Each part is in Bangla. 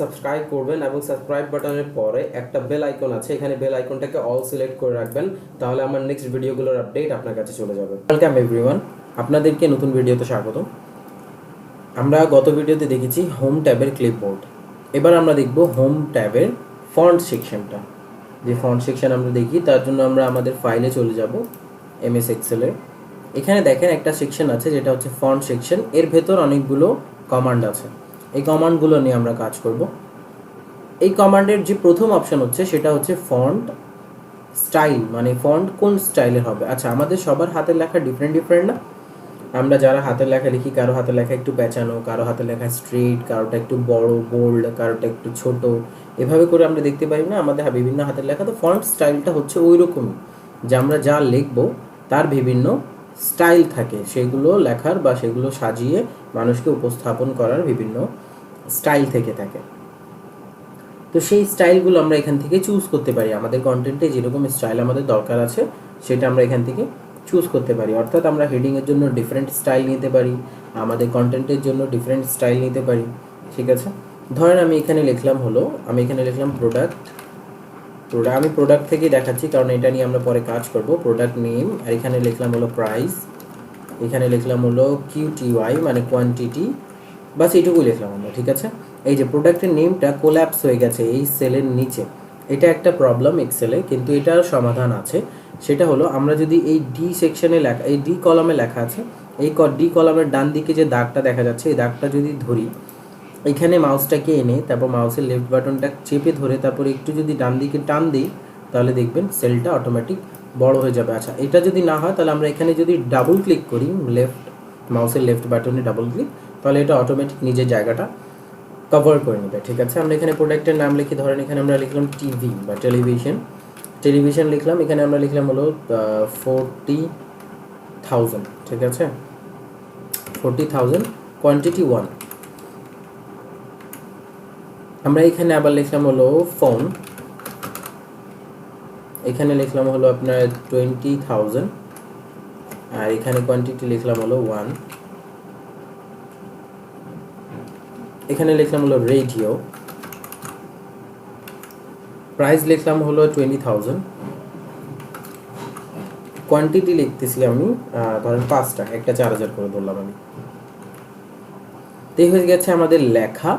সাবস্ক্রাইব করবেন এবং সাবস্ক্রাইব বাটনের পরে একটা বেল আইকন আছে, এখানে বেল আইকনটাকে অল সিলেক্ট করে রাখবেন, তাহলে আমার নেক্সট ভিডিওগুলোর আপডেট আপনার কাছে চলে যাবে। ওয়েলকাম এভরিওয়ান আপনাদেরকে নতুন ভিডিওতে স্বাগত আমরা গত ভিডিওতে দেখেছি হোম ট্যাবের ক্লিপবোর্ড এবার আমরা দেখব হোম ট্যাবের ফন্ট সেকশনটা যে ফন্ট সেকশন আমরা দেখি, তার জন্য আমরা আমাদের ফাইলে চলে যাব এমএস এক্সেলে এখানে দেখেন একটা সেকশন আছে, যেটা হচ্ছে ফন্ট সেকশন এর ভেতর অনেকগুলো কমান্ড আছে। এই কমান্ডগুলো নিয়ে আমরা কাজ করব। এই কমান্ডের যে প্রথম অপশন হচ্ছে, সেটা হচ্ছে ফন্ট স্টাইল মানে ফন্ট কোন স্টাইলের হবে। আচ্ছা আমাদের সবার হাতের লেখা ডিফারেন্ট ডিফারেন্ট না? আমরা যারা হাতের লেখা লিখি, কারও হাতের লেখা একটু পেঁচানো কারও হাতের লেখা স্ট্রেট কারোটা একটু বড় বোল্ড কারোটা একটু ছোট, এভাবে করে আমরা দেখতে পারি না। আমাদের বিভিন্ন হাতের লেখা, তো ফন্ট স্টাইলটা হচ্ছে ওই রকমই যে আমরা যা লিখব, তার বিভিন্ন স্টাইল থাকে। সেগুলো লেখার বা সেগুলো সাজিয়ে মানুষকে উপস্থাপন করার বিভিন্ন স্টাইল থেকে থাকে। তো সেই স্টাইলগুলো আমরা এখান থেকে চুজ করতে পারি। আমাদের কন্টেন্টে যেরকম স্টাইল আমাদের দরকার আছে, সেটা আমরা এখান থেকে চুজ করতে পারি। অর্থাৎ আমরা হেডিংয়ের জন্য ডিফারেন্ট স্টাইল নিতে পারি, আমাদের কন্টেন্টের জন্য ডিফারেন্ট স্টাইল নিতে পারি। ঠিক আছে? ধরেন আমি এখানে লিখলাম হলো, আমি এখানে লিখলাম প্রোডাক্ট প্রোডাক্ট আমি প্রোডাক্ট থেকেই দেখাচ্ছি, কারণ এটা নিয়ে আমরা পরে কাজ করব। প্রোডাক্ট নেম আর এখানে লিখলাম হলো প্রাইস এখানে লিখলাম হলো কিউটিওয়াই মানে কোয়ান্টিটি বাস এইটুকুই লিখলাম আমরা, ঠিক আছে? এই যে প্রোডাক্টের নেমটা কোল্যাপস হয়ে গেছে এই সেলের নিচে। এটা একটা প্রবলেম এক্সেলে কিন্তু এটার সমাধান আছে। সেটা হলো আমরা যদি এই ডি সেকশনে লেখা, এই ডি কলামে লেখা আছে, এই ডি কলামের ডান দিকে যে দাগটা দেখা যাচ্ছে, এই দাগটা যদি ধরি, এখানে মাউসটাকে এনে, তারপর মাউসের লেফট বাটনটা চেপে ধরে, তারপর একটু যদি ডান দিকে টান দিই, তাহলে দেখবেন সেলটা অটোমেটিক বড় হয়ে যাবে। আচ্ছা এটা যদি না হয়, তাহলে আমরা এখানে যদি ডাবল ক্লিক করি লেফট মাউসের লেফট বাটনে ডাবল ক্লিক তাহলে এটা অটোমেটিক নিজের জায়গাটা কভার করে নেবে, ঠিক আছে? আমরা এখানে প্রোডাক্টের নাম লিখি, ধরেন এখানে আমরা লিখলাম টিভি বা টেলিভিশন টেলিভিশন লিখলাম, এখানে আমরা লিখলাম হলো ফোরটি থাউজেন্ড ঠিক আছে? ফোরটি থাউজেন্ড কোয়ান্টিটি ওয়ান আমরা এখানে আবার লিখলাম হলো ফোন এখানে লিখলাম হলো আপনার টোয়েন্টি থাউজেন্ড আর এখানে কোয়ান্টিটি লিখলাম হলো ওয়ান এখানে লিখলাম হলো রেডিও প্রাইস লিখলাম হলো টোয়েন্টি থাউজেন্ড কোয়ান্টিটি লিখতেছি আমি ধরেন পাঁচটা, একটা চার হাজার করে ধরলাম আমি। তো হয়ে গেছে আমাদের লেখা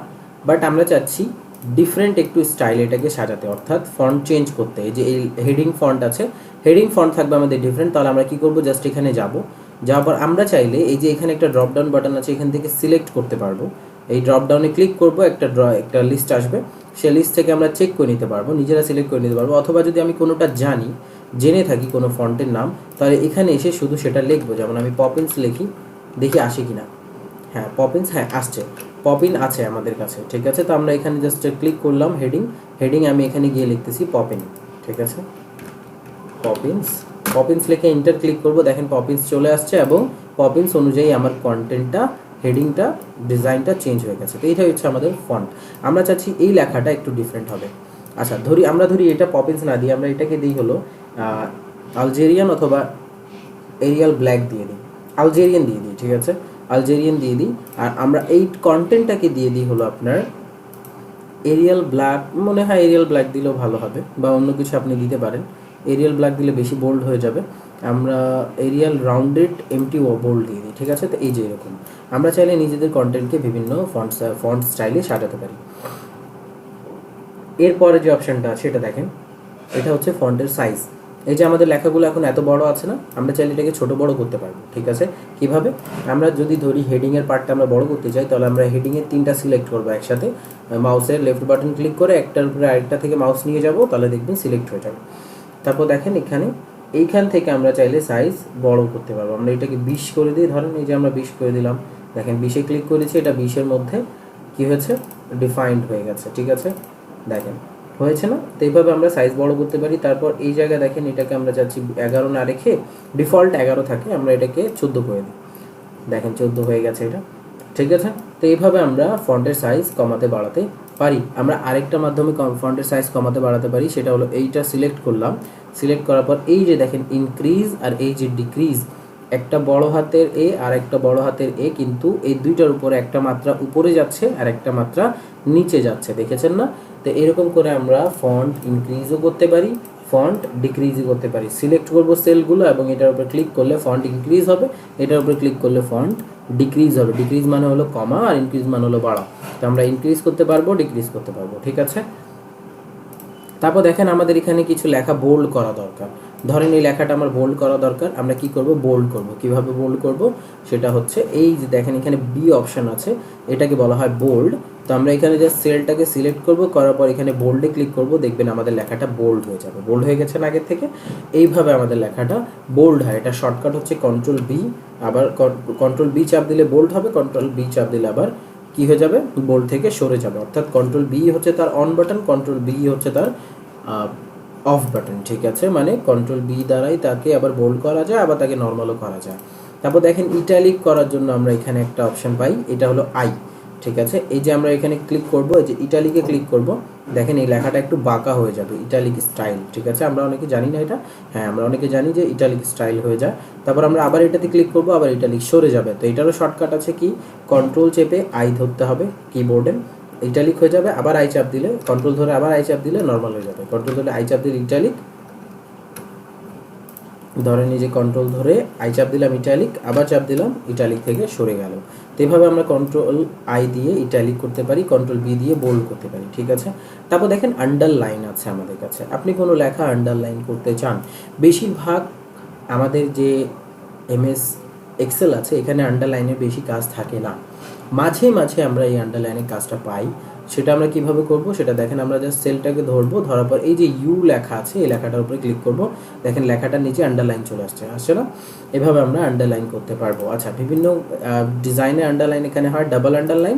বাট আমরা চাচ্ছি ডিফারেন্ট একটু স্টাইল এটাকে সাজাতে, অর্থাৎ ফন্ট চেঞ্জ করতে। এই যে এই হেডিং ফন্ট আছে হেডিং ফন্ট থাকবে আমাদের ডিফারেন্ট তাহলে আমরা কি করব? জাস্ট এখানে যাব। যাওয়ার পর আমরা চাইলে এই যে এখানে একটা ড্রপ ডাউন বাটন আছে, এখান থেকে সিলেক্ট করতে পারব। এই ড্রপডাউনে ক্লিক করব, একটা ড্র একটা লিস্ট আসবে। সেই লিস্ট থেকে আমরা চেক করে নিতে পারব, নিজেরা সিলেক্ট করে নিতে পারব। অথবা যদি আমি কোনোটা জানি, জেনে থাকি কোনো ফন্টের নাম, তাহলে এখানে এসে শুধু সেটা লিখব। যেমন আমি পপিন্স লিখি, দেখি আসে কিনা। হ্যাঁ পপিন্স হ্যাঁ আসছে। পপিন আছে আমাদের কাছে, ঠিক আছে? তো আমরা এখানে জাস্ট ক্লিক করলাম হেডিং হেডিং আমি এখানে গিয়ে লিখতেছি পপিন ঠিক আছে? পপিন্স পপিন্স লিখে ইন্টার ক্লিক করব। দেখেন পপিন্স চলে আসছে এবং পপিন্স অনুযায়ী আমার কন্টেন্টটা হেডিংটা ডিজাইনটা চেঞ্জ হয়ে গেছে। তো এইটাই হচ্ছে আমাদের ফন্ট আমরা চাচ্ছি এই লেখাটা একটু ডিফারেন্ট হবে। আচ্ছা ধরি, আমরা ধরি এটা পপিন্স না দিই আমরা এটাকে দিই হলো আলজেরিয়ান অথবা এরিয়াল ব্ল্যাক দিয়ে দিই। আলজেরিয়ান দিয়ে দিই, ঠিক আছে? আলজেরিয়ান দিয়ে দিই। আর আমরা এই কন্টেন্টটাকে দিয়ে দিই হলো আপনার এরিয়াল ব্ল্যাক মনে হয় এরিয়াল ব্ল্যাক দিলেও ভালো হবে, বা অন্য কিছু আপনি দিতে পারেন। এরিয়াল ব্ল্যাক দিলে বেশি বোল্ড হয়ে যাবে। আমরা এরিয়াল রাউন্ডেড এমটি বোল্ড দিয়ে দিই, ঠিক আছে? তো এই যে এরকম। আমরা চাইলে নিজেদের কন্টেন্টকে বিভিন্ন ফন্ট ফন্ট স্টাইলে সাজাতে পারি। এরপরে যে অপশানটা আছে এটা দেখেন। এটা হচ্ছে ফন্টের সাইজ এই যে আমাদের লেখাগুলো এখন এত বড় আছে না, আমরা চাইলে এটাকে ছোট বড় করতে পারব, ঠিক আছে? কীভাবে? আমরা যদি ধরি হেডিংয়ের পার্টটা আমরা বড় করতে চাই, তাহলে আমরা হেডিংয়ের তিনটা সিলেক্ট করব একসাথে। মাউসের লেফট বাটন ক্লিক করে একটার উপরে আরেকটা থেকে মাউস নিয়ে যাব, তাহলে দেখবেন সিলেক্ট হয়ে যাবে। তারপর দেখেন এখানে এইখান থেকে আমরা চাইলে সাইজ বড় করতে পারব। আমরা এটাকে বিশ করে দিই ধরেন এই যে আমরা বিশ করে দিলাম, দেখেন বিশে ক্লিক করেছি, এটা বিশের মধ্যে কি হয়েছে? ডিফাইন্ড হয়ে গেছে, ঠিক আছে? দেখেন, হয়েছে না? তো এইভাবে আমরা সাইজ বড় করতে পারি। তারপর এই জায়গায় দেখেন, এটাকে আমরা যাচ্ছি এগারো না রেখে ডিফল্ট এগারো থাকে, আমরা এটাকে চোদ্দ করে দিই। দেখেন, চোদ্দ হয়ে গেছে এটা, ঠিক আছে? তো এইভাবে আমরা ফন্টের সাইজ কমাতে, বাড়াতে পারি, আমরা আরেকটা মাধ্যমে ফন্টের সাইজ কমাতে, বাড়াতে পারি, সেটা হলো এইটা সিলেক্ট করলাম। সিলেক্ট করার পর এই যে দেখেন ইনক্রিজ আর এই যে ডিক্রিজ একটা বড় হাতের এ আর একটা বড় হাতের এ কিন্তু এই দুইটার উপরে একটা মাত্রা উপরে যাচ্ছে আর একটা মাত্রা নিচে যাচ্ছে, দেখেছেন না? তো এরকম করে আমরা ফন্ট ইনক্রিজও করতে পারি। ফন্ট ডিক্রিজই করতে পারি। সিলেক্ট করব সেলগুলো এবং এটার উপরে ক্লিক করলে ফন্ট ইনক্রিজ হবে। এটার উপরে ক্লিক করলে ফন্ট ডিক্রিজ হবে। ডিক্রিজ মানে হলো কমা আর ইনক্রিজ মানে হলো বাড়া। তো আমরা ইনক্রিজ করতে পারব ডিক্রিজ করতে পারব, ঠিক আছে? তারপর দেখেন আমাদের এখানে কিছু লেখা বোল্ড করা দরকার। ধরেন এই লেখাটা আমার বোল্ড করা দরকার। আমরা কি করব? বোল্ড করব। কীভাবে বোল্ড করব? সেটা হচ্ছে এই যে দেখেন এখানে বি অপশন আছে। এটাকে বলা হয় বোল্ড তো আমরা এখানে জাস্ট সেলটাকে সিলেক্ট করব, করার পর এখানে বোল্ডে ক্লিক করব, দেখবেন আমাদের লেখাটা বোল্ড হয়ে যাবে। বোল্ড হয়ে গেছে আগের থেকে? এইভাবে আমাদের লেখাটা বোল্ড হয়। এটা শর্টকাট হচ্ছে কন্ট্রোল বি আবার কন্ট্রোল বি চাপ দিলে বোল্ড হবে কন্ট্রোল বি চাপ দিলে আবার কি হয়ে যাবে? বোল্ড থেকে সরে যাবে। অর্থাৎ কন্ট্রোল বি হচ্ছে তার অন বাটন কন্ট্রোল বি হচ্ছে তার অফ বাটন ঠিক আছে? মানে কন্ট্রোল বি দ্বারাই তাকে আবার বোল্ড করা যায়, আবার তাকে নর্মালও করা যায়। তারপর দেখেন ইটালিক করার জন্য আমরা এখানে একটা অপশন পাই। এটা হলো আই ঠিক আছে? এই যে আমরা এখানে ক্লিক করব, এই যে ইটালিকে ক্লিক করব, দেখেন এই লেখাটা একটু বাঁকা হয়ে যাবে, ইটালিক স্টাইল, ঠিক আছে? আমরা অনেকে জানি না এটা। হ্যাঁ আমরা অনেকে জানি যে ইটালিক স্টাইল হয়ে যায়। তারপর আমরা আবার এটাতে ক্লিক করব, আবার ইটালিক সরে যাবে। তো এটারও শর্টকাট আছে কি? কন্ট্রোল চেপে আই ধরতে হবে কিবোর্ডে ইটালিক হয়ে যাবে, আবার আই চাপ দিলে কন্ট্রোল ধরে আবার আই চাপ দিলে নর্মাল হয়ে যাবে। কন্ট্রোল ধরে আই চাপ দিলে ইটালিক ধরেন এই যে কন্ট্রোল ধরে আই চাপ দিলাম ইটালিক আবার চাপ দিলাম ইটালিক থেকে সরে গেল। এভাবে আমরা কন্ট্রোল আই দিয়ে ইটালিক করতে পারি কন্ট্রোল বি দিয়ে বোল্ড করতে পারি, ঠিক আছে? তারপর দেখেন আন্ডারলাইন আছে আমাদের কাছে। আপনি কোনো লেখা আন্ডারলাইন করতে চান, বেশিরভাগ আমাদের যে এমএস এক্সেল আছে, এখানে আন্ডারলাইনের বেশি কাজ থাকে না। মাঝে মাঝে আমরা এই আন্ডারলাইনের কাজটা পাই। সেটা আমরা কীভাবে করব? সেটা দেখেন আমরা জাস্ট সেলটাকে ধরবো, ধরার পর এই যে ইউ লেখা আছে, এই লেখাটার উপরে ক্লিক করব। দেখেন লেখাটার নিচে আন্ডারলাইন চলে আসছে আসছে না? এভাবে আমরা আন্ডারলাইন করতে পারব। আচ্ছা বিভিন্ন ডিজাইনে আন্ডারলাইন এখানে হয় ডাবল আন্ডারলাইন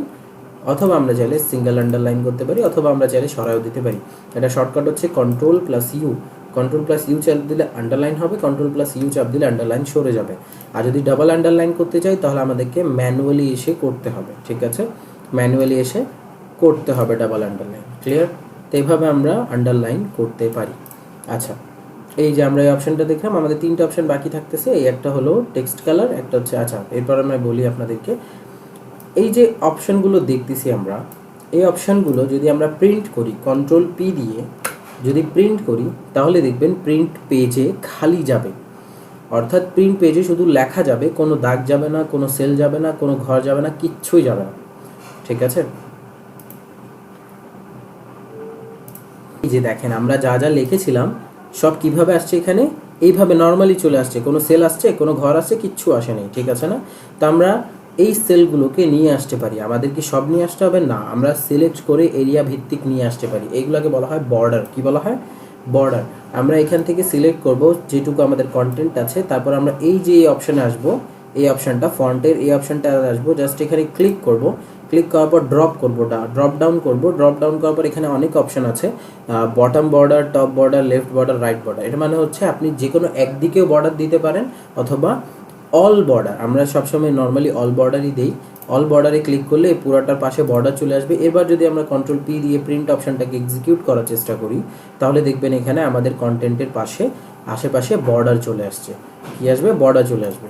অথবা আমরা চাইলে সিঙ্গেল আন্ডারলাইন করতে পারি, অথবা আমরা চাইলে সরাইও দিতে পারি। এটা শর্টকাট হচ্ছে control plus U control plus U চাপ দিলে আন্ডারলাইন হবে কন্ট্রোল প্লাস ইউ চাপ দিলে আন্ডারলাইন সরে যাবে। আর যদি ডাবল আন্ডারলাইন করতে চাই, তাহলে আমাদেরকে ম্যানুয়ালি এসে করতে হবে, ঠিক আছে? ম্যানুয়ালি এসে করতে হবে ডাবল আন্ডারলাইন ক্লিয়ার তো এইভাবে আমরা আন্ডারলাইন করতে পারি। আচ্ছা এই যে আমরা এই অপশনটা দেখলাম, আমাদের তিনটা অপশন বাকি থাকতেছে। এই একটা হলো টেক্সট কালার একটা হচ্ছে আচ্ছা এরপর আমরা বলি আপনাদেরকে, এই যে অপশনগুলো দেখতেছি আমরা, এই অপশনগুলো যদি আমরা প্রিন্ট করি কন্ট্রোল পি দিয়ে যদি প্রিন্ট করি, তাহলে দেখবেন প্রিন্ট পেজে খালি যাবে। অর্থাৎ প্রিন্ট পেজে শুধু লেখা যাবে, কোনো দাগ যাবে না, কোনো সেল যাবে না, কোনো ঘর যাবে না, কিচ্ছুই যাবে না। ঠিক আছে? এই যে দেখেন, আমরা যা যা লিখেছিলাম, সব কীভাবে আসছে এখানে? এইভাবে নর্মালি চলে আসছে। কোনো সেল আসছে, কোনো ঘর আসছে, কিচ্ছু আসে নাই, ঠিক আছে না? তো আমরা এই সেলগুলোকে নিয়ে আসতে পারি। আমাদের কি সব নিয়ে আসতে হবে? না, আমরা সিলেক্ট করে এরিয়া ভিত্তিক নিয়ে আসতে পারি। এইগুলোকে বলা হয় বর্ডার কি বলা হয়? বর্ডার আমরা এখান থেকে সিলেক্ট করব যেটুকু আমাদের কন্টেন্ট আছে। তারপর আমরা এই যে এই অপশানে আসব, এই অপশানটা ফন্টের এই অপশানটা আসব জাস্ট এখানে ক্লিক করব। ক্লিক করার পর ড্রপ করব ড্রপ ডাউন করব। ড্রপ ডাউন করার পর এখানে অনেক অপশন আছে। Bottom border top border left border right border এটা মানে হচ্ছে আপনি যে কোনো একদিকেও বর্ডার দিতে পারেন অথবা অল বর্ডার আমরা সবসময় নর্মালি অল বর্ডারই দিই। অল বর্ডারে ক্লিক করলে পুরাটার পাশে বর্ডার চলে আসবে। এবার যদি আমরা কন্ট্রোল পি দিয়ে প্রিন্ট অপশনটাকে এক্সিকিউট করার চেষ্টা করি, তাহলে দেখবেন এখানে আমাদের কন্টেন্টের পাশে, আশেপাশে বর্ডার চলে আসছে। কি আসবে? বর্ডার চলে আসবে।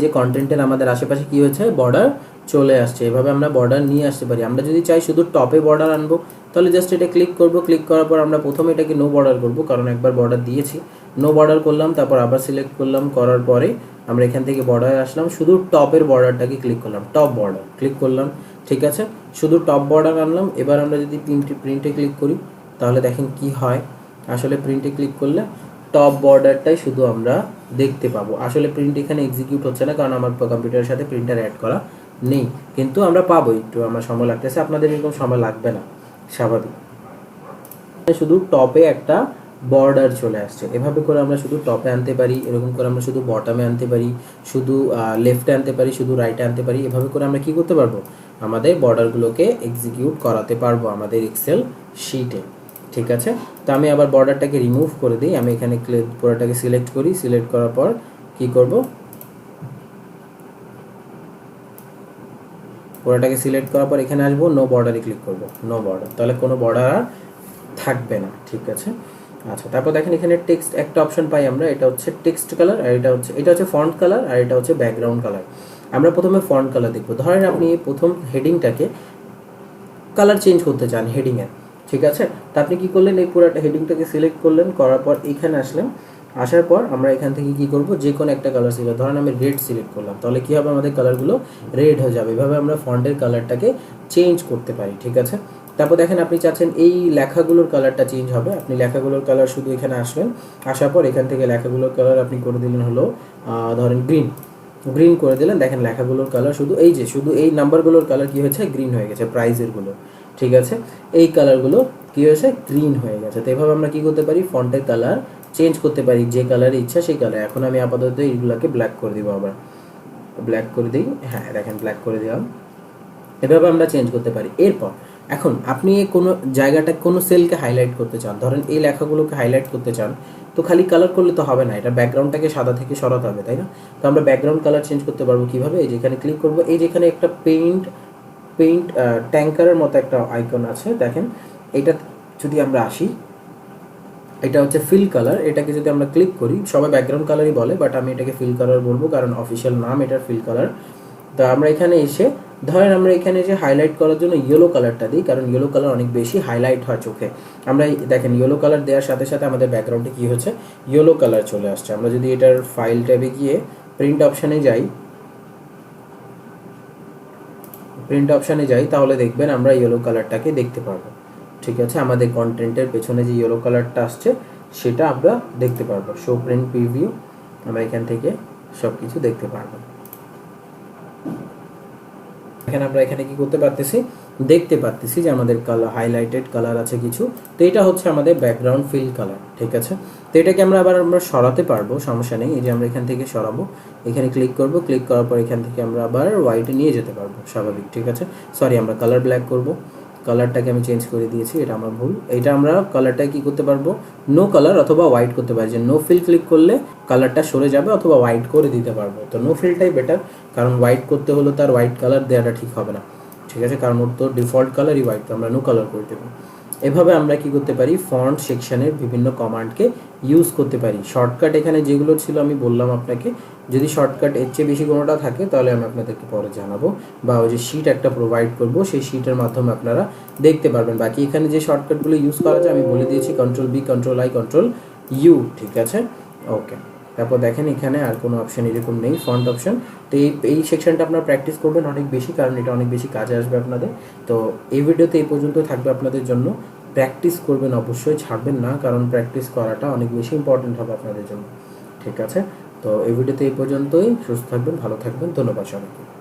যে কন্টেন্টের আমাদের আশেপাশে কি হয়েছে? বর্ডার চলে আসছে। এভাবে আমরা বর্ডার নিয়ে আসতে পারি। আমরা যদি চাই শুধু টপে বর্ডার আনব, তাহলে জাস্ট এটা ক্লিক করব। ক্লিক করার পর আমরা প্রথমে এটাকে নো বর্ডার করব, কারণ একবার বর্ডার দিয়েছি। নো বর্ডার করলাম, তারপর আবার সিলেক্ট করলাম। করার পরে আমরা এখান থেকে বর্ডার আসলাম। শুধু টপের বর্ডারটাকে ক্লিক করলাম। টপ বর্ডার ক্লিক করলাম। ঠিক আছে? শুধু টপ বর্ডার আনলাম। এবার আমরা যদি প্রিন্টে প্রিন্টে ক্লিক করি, তাহলে দেখেন কি হয়? আসলে প্রিন্টে ক্লিক করলে টপ বর্ডারটাই শুধু আমরা দেখতে পাবো। আসলে প্রিন্ট এখানে এক্সিকিউট হচ্ছে না, কারণ আমার কম্পিউটারের সাথে প্রিন্টার অ্যাড করা নেই। কিন্তু আমরা পাবো একটু, আমার সময় লাগতেছে, আপনাদের এরকম সময় লাগবে না, স্বাভাবিক। শুধু টপে একটা বর্ডার চলে আসছে। এভাবে করে আমরা শুধু টপে আনতে পারি, এরকম করে আমরা শুধু বটমে আনতে পারি, শুধু লেফটে আনতে পারি, শুধু রাইটে আনতে পারি, এভাবে করে আমরা কি করতে পারব? আমাদের বর্ডারগুলোকে এক্সিকিউট করাতে পারব আমাদের এক্সেল শিটে ঠিক আছে? তো আমি আবার বর্ডারটাকে রিমুভ করে দিই। আমি এখানে পুরোটাকে সিলেক্ট করি। সিলেক্ট করার পর কি করব? পুরোটাকে সিলেক্ট করার পর এখানে আসব নো বর্ডারে ক্লিক করব। নো বর্ডার তাহলে কোনো বর্ডার আর থাকবে না। ঠিক আছে? আচ্ছা তারপর দেখেন এখানে টেক্সট একটা অপশন পাই আমরা। এটা হচ্ছে টেক্সট কালার আর এটা হচ্ছে এটা হচ্ছে ফন্ট কালার আর এটা হচ্ছে ব্যাকগ্রাউন্ড কালার আমরা প্রথমে ফন্ট কালার দেখব। ধরেন আপনি প্রথম হেডিংটাকে কালার চেঞ্জ করতে চান হেডিংয়ের ঠিক আছে? তা আপনি কি করলেন? এই পুরোটা হেডিংটাকে সিলেক্ট করলেন, করার পর এখানে আসলেন। আসার পর আমরা এখান থেকে কি করব? যে কোনো একটা কালার সিলেক্ট ধরেন আমি রেড সিলেক্ট করলাম, তাহলে কি হবে? আমাদের কালারগুলো রেড হয়ে যাবে। এভাবে আমরা ফন্টের কালারটাকে চেঞ্জ করতে পারি, ঠিক আছে? তারপর দেখেন আপনি চাচ্ছেন এই লেখাগুলোর কালারটা চেঞ্জ হবে। আপনি লেখাগুলোর কালার শুধু এখানে আসলেন আসার পর এখান থেকে লেখাগুলোর কালার আপনি করে দিলেন হলো ধরেন গ্রিন গ্রিন করে দিলেন। দেখেন লেখাগুলোর কালার শুধু এই যে, শুধু এই নাম্বারগুলোর কালার কি হয়েছে? গ্রিন হয়ে গেছে প্রাইজেরগুলো ঠিক আছে? এই কালারগুলো কি হয়েছে? গ্রিন হয়ে গেছে। তো এভাবে আমরা কি করতে পারি? ফন্টের কালার চেঞ্জ করতে পারি। যে কালার ইচ্ছা সেই কালার এখন আমি আপাতত এইগুলোকে ব্ল্যাক করে দিব আবার। ব্ল্যাক করে দিই। হ্যাঁ দেখেন ব্ল্যাক করে দিলাম। এভাবে আমরা চেঞ্জ করতে পারি। এরপর, এখন আপনি কোনো জায়গাটা কোনো সেলকে হাইলাইট করতে চান, ধরেন এই লেখাগুলোকে হাইলাইট করতে চান, তো খালি কালার করলে তো হবে না। এটা ব্যাকগ্রাউন্ডটাকে সাদা থেকে সরাতে হবে, তাই না? তো আমরা ব্যাকগ্রাউন্ড কালার চেঞ্জ করতে পারব কীভাবে? এই যেখানে ক্লিক করব। এই যেখানে একটা পেইন্ট পেইন্ট ট্যাঙ্কারের মতো একটা আইকন আছে, দেখেন। এটা যদি আমরা আসি, এটা হচ্ছে ফিল কালার এটাকে যদি আমরা ক্লিক করি, সবাই ব্যাকগ্রাউন্ড কালারই বলে বাট আমি এটাকে ফিল কালার বলব, কারণ অফিসিয়াল নাম এটার ফিল কালার তো আমরা এখানে এসে, ধরেন আমরা এখানে যে হাইলাইট করার জন্য ইয়েলো কালারটা দিই, কারণ ইয়েলো কালার অনেক বেশি হাইলাইট হয় চোখে। আমরা দেখেন ইয়েলো কালার দেওয়ার সাথে সাথে আমাদের ব্যাকগ্রাউন্ডে কী হচ্ছে? ইয়েলো কালার চলে আসছে। আমরা যদি এটার ফাইল ট্যাবে গিয়ে প্রিন্ট অপশানে যাই প্রিন্ট অপশানে যাই, তাহলে দেখবেন আমরা ইয়েলো কালারটাকে দেখতে পারব। ঠিক আছে? আমাদের কন্টেন্টের পেছনে যে ইয়েলো কালারটা আসছে, সেটা আমরা দেখতে পারব। শো প্রিন্ট প্রিভিউ আমরা এখান থেকে সব কিছু দেখতে পারব। এখানে আমরা এখানে কি করতে পারতেছি? দেখতে পারতেছি যে আমাদের কালার হাইলাইটেড কালার আছে কিছু। তো এটা হচ্ছে আমাদের ব্যাকগ্রাউন্ড ফিল কালার ঠিক আছে? তো এটাকে আমরা আবার আমরা সরাতে পারব, সমস্যা নেই। এই যে আমরা এখান থেকে সরাবো, এখানে ক্লিক করব ক্লিক করার পর এখান থেকে আমরা আবার হোয়াইটে নিয়ে যেতে পারব, স্বাভাবিক, ঠিক আছে? সরি আমরা কালার ব্ল্যাক করব। কালারটাকে আমি চেঞ্জ করে দিয়েছি, এটা আমার ভুল। এটা আমরা কালারটা কি করতে পারব? নো কালার অথবা হোয়াইট করতে পারি। যে নো ফিল ক্লিক করলে কালারটা সরে যাবে অথবা হোয়াইট করে দিতে পারব। তো নো ফিলটাই বেটার কারণ হোয়াইট করতে হলে তার হোয়াইট কালার দেওয়াটা ঠিক হবে না। ঠিক আছে? কারণ ওর তো ডিফল্ট কালারই হোয়াইট তো আমরা নো কালার করে দেবো। এভাবে আমরা কি করতে পারি? ফন্ট সেকশনের বিভিন্ন কমান্ডকে ইউজ করতে পারি। শর্টকাট এখানে যেগুলো ছিল আমি বললাম আপনাকে। যদি শর্টকাট এর চেয়ে বেশি কোনোটা থাকে, তাহলে আমি আপনাদেরকে পরে জানাব। বা ওই যে শিট একটা প্রোভাইড করব, সেই শিটের মাধ্যমে আপনারা দেখতে পারবেন। বাকি এখানে যে শর্টকাটগুলো ইউজ করা যায়, আমি বলে দিয়েছি control B control I control U ঠিক আছে? ওকে তারপর দেখেন এখানে আর কোনো অপশন এরকম নেই ফ্রন্ট অপশন তো এই এই সেকশনটা আপনারা প্র্যাকটিস করবেন অনেক বেশি, কারণ এটা অনেক বেশি কাজে আসবে আপনাদের। তো এই ভিডিওতে এই পর্যন্ত থাকবে আপনাদের জন্য। প্র্যাকটিস করবেন অবশ্যই, ছাড়বেন না, কারণ প্র্যাকটিস করাটা অনেক বেশি ইম্পর্টেন্ট হবে আপনাদের জন্য। ঠিক আছে? তো এই ভিডিওতে এই পর্যন্তই। সুস্থ থাকবেন, ভালো থাকবেন। ধন্যবাদ সবাইকে।